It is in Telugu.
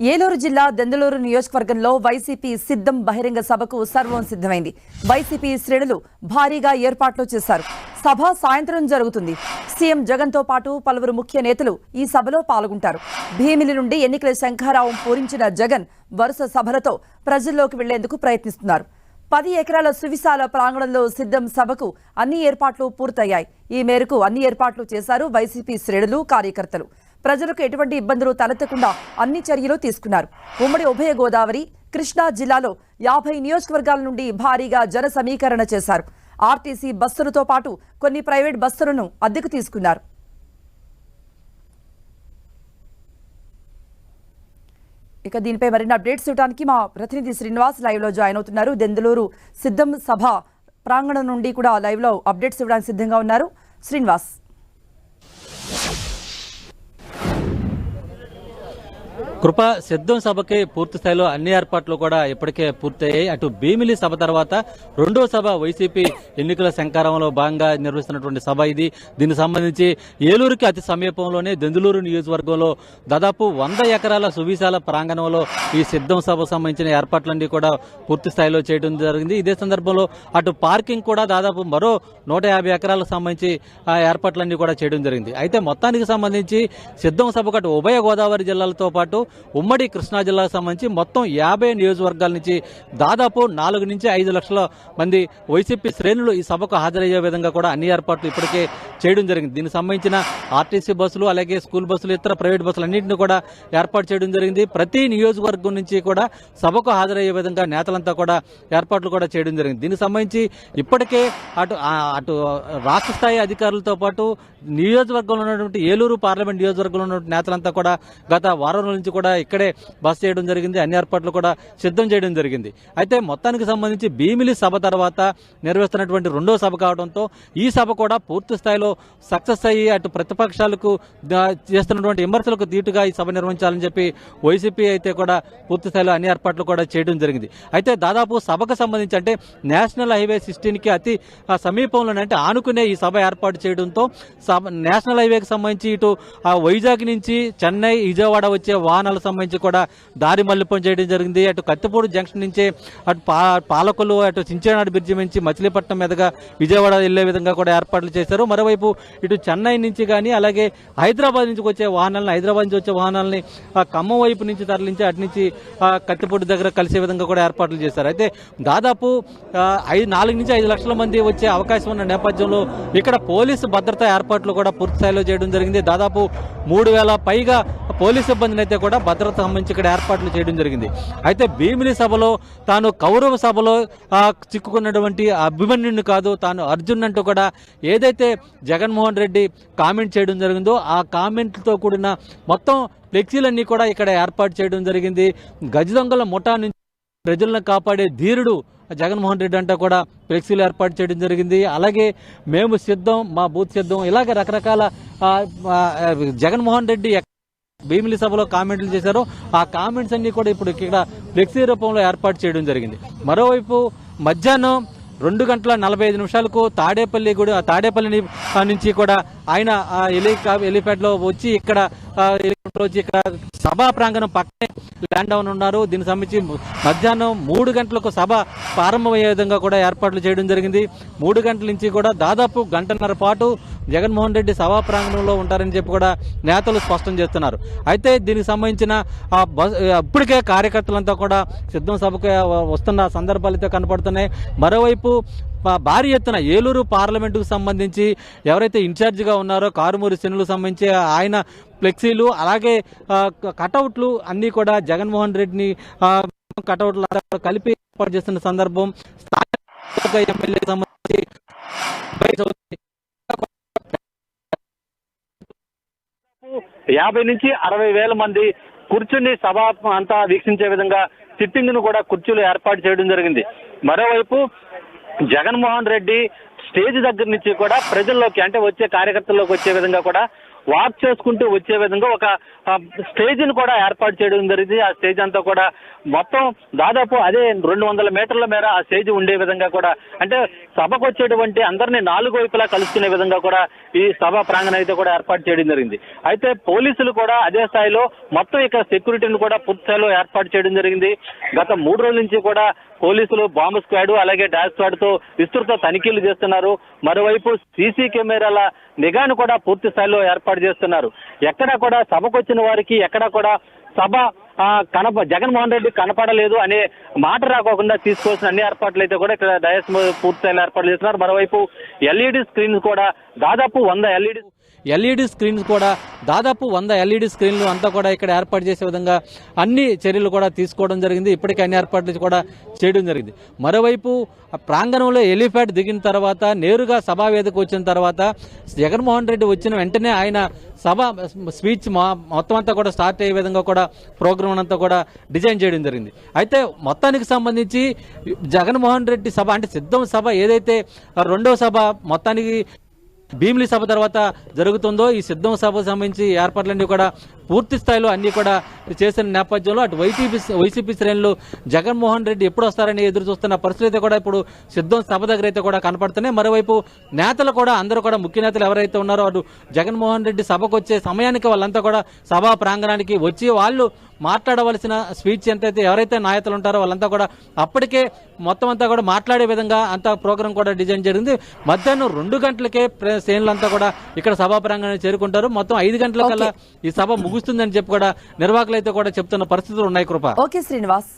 ఏలూరు జిల్లా దెందలూరు నియోజకవర్గంలో వైసీపీ సిద్ధం బహిరంగ సభకు సర్వం సిద్ధమైంది. వైసీపీ శ్రేణులు భారీగా ఏర్పాట్లు చేశారు. సభ సాయంత్రం జరుగుతుంది. సీఎం జగన్తో పాటు పలువురు ముఖ్య నేతలు ఈ సభలో పాల్గొంటారు. భీమిలి నుండి ఎన్నికల శంఖారావం పూరించిన జగన్ వరుస సభలతో ప్రజల్లోకి వెళ్ళేందుకు ప్రయత్నిస్తున్నారు. పది ఎకరాల సువిశాల ప్రాంగణంలో సిద్ధం సభకు అన్ని ఏర్పాట్లు పూర్తయ్యాయి. ఈ మేరకు అన్ని ఏర్పాట్లు చేశారు వైసీపీ శ్రేణులు కార్యకర్తలు. ప్రజలకు ఎటువంటి ఇబ్బందులు తలెత్తకుండా అన్ని చర్యలు తీసుకున్నారు. ఉమ్మడి ఉభయ గోదావరి కృష్ణా జిల్లాలో యాభై నియోజకవర్గాల నుండి భారీగా జన సమీకరణ చేశారు. ఆర్టీసీ బస్సులతో పాటు కొన్ని ప్రైవేట్ బస్సులను అద్దెకు తీసుకున్నారు. ఇక దీనిపై మరిన్ని అప్డేట్స్ ఇవ్వడానికి మా ప్రతినిధి శ్రీనివాస్ లైవ్లో జాయిన్ అవుతున్నారు. దెందులూరు సిద్ధం సభ ప్రాంగణం నుండి కూడా లైవ్లో అప్డేట్స్ ఇవ్వడానికి సిద్ధంగా ఉన్నారు. శ్రీనివాస్. కృప సిద్ధం సభకి పూర్తి స్థాయిలో అన్ని ఏర్పాట్లు కూడా ఇప్పటికే పూర్తయ్యాయి. అటు భీమిలి సభ తర్వాత రెండో సభ వైసీపీ ఎన్నికల శంకారంలో భాగంగా నిర్వహిస్తున్నటువంటి సభ ఇది. దీనికి సంబంధించి ఏలూరుకి అతి సమీపంలోనే దెందులూరు నియోజకవర్గంలో దాదాపు వంద ఎకరాల సువిశాల ప్రాంగణంలో ఈ సిద్ధం సభకు సంబంధించిన ఏర్పాట్లన్నీ కూడా పూర్తి స్థాయిలో చేయడం జరిగింది. ఇదే సందర్భంలో అటు పార్కింగ్ కూడా దాదాపు మరో నూట యాభై ఎకరాలకు సంబంధించి ఆ ఏర్పాట్లన్నీ కూడా చేయడం జరిగింది. అయితే మొత్తానికి సంబంధించి సిద్ధం సభకు అటు ఉభయ గోదావరి జిల్లాలతో పాటు ఉమ్మడి కృష్ణా జిల్లాకు సంబంధించి మొత్తం యాభై నియోజకవర్గాల నుంచి దాదాపు నాలుగు నుంచి ఐదు లక్షల మంది వైసీపీ శ్రేణులు ఈ సభకు హాజరయ్యే విధంగా కూడా అన్ని ఏర్పాట్లు ఇప్పటికే చేయడం జరిగింది. దీనికి సంబంధించిన ఆర్టీసీ బస్సులు అలాగే స్కూల్ బస్సులు ఇతర ప్రైవేట్ బస్సులు అన్నింటినీ కూడా ఏర్పాటు చేయడం జరిగింది. ప్రతి నియోజకవర్గం నుంచి కూడా సభకు హాజరయ్యే విధంగా నేతలంతా కూడా ఏర్పాట్లు కూడా చేయడం జరిగింది. దీనికి సంబంధించి ఇప్పటికే అటు అటు రాష్ట్ర స్థాయి అధికారులతో పాటు నియోజకవర్గంలో ఉన్నటువంటి ఏలూరు పార్లమెంట్ నియోజకవర్గంలో ఉన్నటువంటి నేతలంతా కూడా గత వారం నుంచి కూడా ఇక్కడే బస్ చేయడం జరిగింది. అన్ని ఏర్పాట్లు కూడా సిద్ధం చేయడం జరిగింది. అయితే మొత్తానికి సంబంధించి భీమిలి సభ తర్వాత నిర్వహిస్తున్నటువంటి రెండో సభ కావడంతో ఈ సభ కూడా పూర్తి స్థాయిలో సక్సెస్ అయ్యి అటు ప్రతిపక్షాలకు చేస్తున్నటువంటి విమర్శలకు దీటుగా ఈ సభ నిర్వహించాలని చెప్పి వైసీపీ అయితే కూడా పూర్తి స్థాయిలో అన్ని ఏర్పాట్లు కూడా చేయడం జరిగింది. అయితే దాదాపు సభకు సంబంధించి అంటే నేషనల్ హైవే సిక్స్టీన్కి అతి సమీపంలోనే అంటే ఆనుకునే ఈ సభ ఏర్పాటు చేయడంతో సభ నేషనల్ హైవేకి సంబంధించి ఇటు ఆ వైజాగ్ నుంచి చెన్నై విజయవాడ వచ్చే వాహనాలకు సంబంధించి కూడా దారి మల్లిపం చేయడం జరిగింది. అటు కత్తిపూడి జంక్షన్ నుంచి అటు పా పాలకులు అటు చించేనాడు బ్రిడ్జి నుంచి మచిలీపట్నం మీదుగా విజయవాడ వెళ్ళే విధంగా కూడా ఏర్పాట్లు చేశారు. మరోవైపు ఇటు చెన్నై నుంచి కానీ అలాగే హైదరాబాద్ నుంచి వచ్చే వాహనాలను హైదరాబాద్ నుంచి వచ్చే వాహనాలని ఖమ్మం వైపు నుంచి తరలించి అటు నుంచి కత్తిపొట్టు దగ్గర కలిసే విధంగా కూడా ఏర్పాట్లు చేశారు. అయితే దాదాపు ఐదు నాలుగు నుంచి ఐదు లక్షల మంది వచ్చే అవకాశం ఉన్న నేపథ్యంలో ఇక్కడ పోలీసు భద్రతా ఏర్పాట్లు కూడా పూర్తి స్థాయిలో చేయడం జరిగింది. దాదాపు మూడు వేల పైగా పోలీసు సిబ్బందిని అయితే కూడా భద్రత సంబంధించి ఇక్కడ ఏర్పాట్లు చేయడం జరిగింది. అయితే భీమిలి సభలో తాను కౌరవ సభలో చిక్కుకున్నటువంటి అభిమన్యుడిని కాదు తాను అర్జున్ అంటూ కూడా ఏదైతే జగన్మోహన్ రెడ్డి కామెంట్ చేయడం జరిగిందో ఆ కామెంట్లతో కూడిన మొత్తం ఫ్లెక్సీలన్నీ కూడా ఇక్కడ ఏర్పాటు చేయడం జరిగింది. గజ దొంగల ముఠా నుంచి ప్రజలను కాపాడే ధీరుడు జగన్మోహన్ రెడ్డి అంతా కూడా ఫ్లెక్సీలు ఏర్పాటు చేయడం జరిగింది. అలాగే మేము సిద్ధం మా బూత్ సిద్ధం ఇలాగే రకరకాల జగన్మోహన్ రెడ్డి భీమిలి సభలో కామెంట్లు చేశారో ఆ కామెంట్స్ అన్ని కూడా ఇప్పుడు ఇక్కడ ఫ్లెక్సీ రూపంలో ఏర్పాటు చేయడం జరిగింది. మరోవైపు మధ్యాహ్నం రెండు గంటల నలభై ఐదు నిమిషాలకు తాడేపల్లి కూడా తాడేపల్లి నుంచి కూడా ఆయన ఎలి ఎలిపేటలో వచ్చి ఇక్కడ వచ్చి ఇక్కడ సభా ప్రాంగణం పక్కనే ల్యాండ్ డౌన్ ఉన్నారు. దీనికి సంబంధించి మధ్యాహ్నం మూడు గంటలకు సభ ప్రారంభమయ్యే విధంగా కూడా ఏర్పాట్లు చేయడం జరిగింది. మూడు గంటల నుంచి కూడా దాదాపు గంటన్నర పాటు జగన్మోహన్ రెడ్డి సభా ప్రాంగణంలో ఉంటారని చెప్పి కూడా నేతలు స్పష్టం చేస్తున్నారు. అయితే దీనికి సంబంధించిన ఇప్పటికే కార్యకర్తలంతా కూడా సిద్ధం సభకు వస్తున్న సందర్భాలు అయితే కనపడుతున్నాయి. మరోవైపు భారీ ఎత్తున ఏలూరు పార్లమెంటుకు సంబంధించి ఎవరైతే ఇన్ఛార్జిగా ఉన్నారో కారుమూరి శనులకు సంబంధించి ఆయన ఫ్లెక్సీలు అలాగే కటౌట్లు అన్నీ కూడా జగన్మోహన్ రెడ్డిని కటౌట్లు కలిపి ఏర్పాటు చేస్తున్న సందర్భం స్థానిక ఎమ్మెల్యే సంబంధించి యాభై నుంచి అరవై వేల మంది కూర్చుని సభ అంతా వీక్షించే విధంగా సిట్టింగ్ను కూడా కుర్చీలు ఏర్పాటు చేయడం జరిగింది. మరోవైపు జగన్మోహన్ రెడ్డి స్టేజ్ దగ్గర నుంచి కూడా ప్రజల్లోకి అంటే వచ్చే కార్యకర్తల్లోకి వచ్చే విధంగా కూడా వాక్ చేసుకుంటూ వచ్చే విధంగా ఒక స్టేజ్ని కూడా ఏర్పాటు చేయడం జరిగింది. ఆ స్టేజ్ అంతా కూడా మొత్తం దాదాపు అదే రెండు వందల మీటర్ల మేర ఆ స్టేజ్ ఉండే విధంగా కూడా అంటే సభకు వచ్చేటువంటి అందరినీ నాలుగు వైపులా కలుసుకునే విధంగా కూడా ఈ సభ ప్రాంగణం అయితే కూడా ఏర్పాటు చేయడం జరిగింది. అయితే పోలీసులు కూడా అదే స్థాయిలో మొత్తం ఇక్కడ సెక్యూరిటీని కూడా పూర్తి స్థాయిలో ఏర్పాటు చేయడం జరిగింది. గత మూడు రోజుల నుంచి కూడా పోలీసులు బాంబు స్క్వాడ్ అలాగే డాష్ స్క్వాడ్తో విస్తృత తనిఖీలు చేస్తున్నారు. మరోవైపు సీసీ కెమెరాల నిఘాను కూడా పూర్తి స్థాయిలో ఏర్పాటు చేస్తున్నారు. ఎక్కడా కూడా సభకు వచ్చిన వారికి ఎక్కడా కూడా సభ కనప జగన్మోహన్ రెడ్డి కనపడలేదు అనే మాట రాకోకుండా తీసుకోవాల్సిన అన్ని ఏర్పాట్లు అయితే కూడా ఇక్కడ డయస్ పూర్తయిన ఏర్పాట్లు చేస్తున్నారు. మరోవైపు ఎల్ఈడి స్క్రీన్స్ కూడా దాదాపు వంద ఎల్ఈడి ఎల్ఈడి స్క్రీన్స్ కూడా దాదాపు వంద ఎల్ఈడి స్క్రీన్లు అంతా కూడా ఇక్కడ ఏర్పాటు చేసే విధంగా అన్ని చర్యలు కూడా తీసుకోవడం జరిగింది. ఇప్పటికే అన్ని ఏర్పాట్లు కూడా చేయడం జరిగింది. మరోవైపు ప్రాంగణంలో ఎలిఫాట్ దిగిన తర్వాత నేరుగా సభా వేదిక వచ్చిన తర్వాత జగన్మోహన్ రెడ్డి వచ్చిన వెంటనే ఆయన సభ స్పీచ్ మా- మొత్తం అంతా కూడా స్టార్ట్ అయ్యే విధంగా కూడా ప్రోగ్రామ్ అంతా కూడా డిజైన్ చేయడం జరిగింది. అయితే మొత్తానికి సంబంధించి జగన్మోహన్ రెడ్డి సభ అంటే సిద్ధం సభ ఏదైతే రెండో సభ మొత్తానికి భీమిలి సభ తర్వాత జరుగుతుందో ఈ సిద్ధం సభకు సంబంధించి ఏర్పాట్లన్నీ కూడా పూర్తి స్థాయిలో అన్ని కూడా చేసిన నేపథ్యంలో అటు వైసీపీ వైసీపీ శ్రేణులు జగన్మోహన్ రెడ్డి ఎప్పుడు వస్తారని ఎదురు చూస్తున్న పరిస్థితి అయితే కూడా ఇప్పుడు సిద్ధం సభ దగ్గర అయితే కూడా కనపడుతున్నాయి. మరోవైపు నేతలు కూడా అందరూ కూడా ముఖ్య నేతలు ఎవరైతే ఉన్నారో అటు జగన్మోహన్ రెడ్డి సభకు వచ్చే సమయానికి వాళ్ళంతా కూడా సభా ప్రాంగణానికి వచ్చి వాళ్ళు మాట్లాడవలసిన స్పీచ్ ఎంతైతే ఎవరైతే నాయకులు ఉంటారో వాళ్ళంతా కూడా అప్పటికే మొత్తం అంతా కూడా మాట్లాడే విధంగా అంతా ప్రోగ్రాం కూడా డిజైన్ జరిగింది. మధ్యాహ్నం రెండు గంటలకే శ్రేణులంతా కూడా ఇక్కడ సభా ప్రాంగణానికి చేరుకుంటారు. మొత్తం ఐదు గంటల కల్లా ఈ సభ ముగుస్తుందని చెప్పి కూడా నిర్వాహకులు అయితే కూడా చెప్తున్న పరిస్థితులు ఉన్నాయి కృప. ఓకే శ్రీనివాస్.